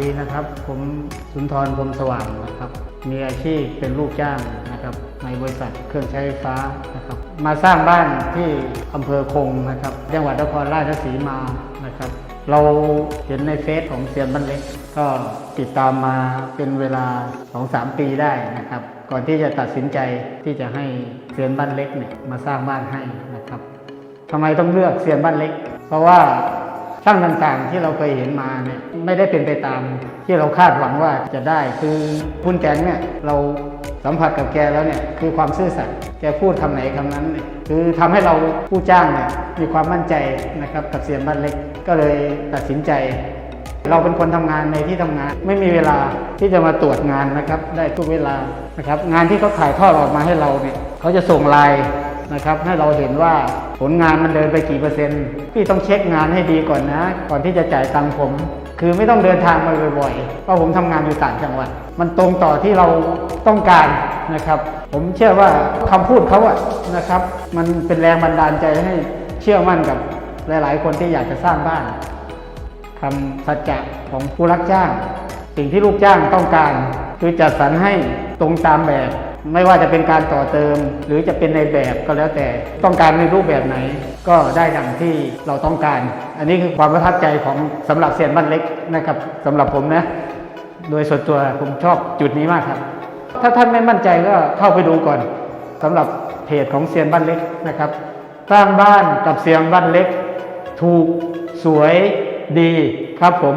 ดีนะครับ ผมสุนทรพรมสว่างนะครับ มีอาชีพเป็นลูกจ้างนะครับ ในบริษัทเครื่องใช้ไฟฟ้านะครับ มาสร้างบ้านที่อำเภอคงนะครับ จังหวัดนครราชสีมานะครับ เราเห็นในเฟซของเซียนบ้านเล็ก ก็ติดตามมาเป็นเวลา 2-3 ปีได้นะครับ ก่อนที่จะตัดสินใจที่จะให้เซียนบ้านเล็กเนี่ยมาสร้างบ้านให้นะครับทำไมต้องเลือกเซียนบ้านเล็ก เพราะว่า ช่างต่างๆ ที่เราเคยเห็นมาเนี่ยไม่ได้เป็นไปตามที่เราคาดหวังว่าจะได้ คือคุณแจงเนี่ยเราสัมผัสกับแกแล้วเนี่ยคือความซื่อสัตย์แกพูดคำไหนคำนั้นเนี่ยคือทำให้เราผู้จ้างเนี่ยมีความมั่นใจนะครับกับเซียนบ้านเล็กก็เลยตัดสินใจ เราเป็นคนทำงานในที่ทำงาน ไม่มีเวลาที่จะมาตรวจงานนะครับ ได้ทุกเวลานะครับงานที่เขาถ่ายทอดออกมาให้เราเนี่ยเขาจะส่งไลน์ นะครับ ให้เราเห็นว่าผลงานมันเดินไปกี่เปอร์เซ็นต์พี่ต้องเช็คงานให้ดีก่อนนะ ก่อนที่จะจ่ายตังค์ผม คือไม่ต้องเดินทางมาบ่อยๆเพราะผมทำงานอยู่ต่างจังหวัด มันตรงต่อที่เราต้องการนะครับ ผมเชื่อว่าคำพูดเขาอะนะครับ มันเป็นแรงบันดาลใจให้เชื่อมั่นกับหลาย ๆ คนที่อยากจะสร้างบ้านคำสัจจะของผู้รับจ้าง สิ่งที่ลูกจ้างต้องการ คือจัดสรรให้ตรงตามแบบ ไม่ว่าจะเป็นการต่อเติม หรือจะเป็นในแบบก็แล้วแต่ต้องการในรูปแบบไหน ก็ได้ดังที่เราต้องการ อันนี้คือความประทับใจของสำหรับเซียนบ้านเล็กนะครับสำหรับผมนะ โดยส่วนตัวผมชอบจุดนี้มากครับ ถ้าท่านไม่มั่นใจก็เข้าไปดูก่อนสำหรับเพจของเซียนบ้านเล็กนะครับสร้างบ้านกับเซียนบ้านเล็ก ถูกสวยดีครับผม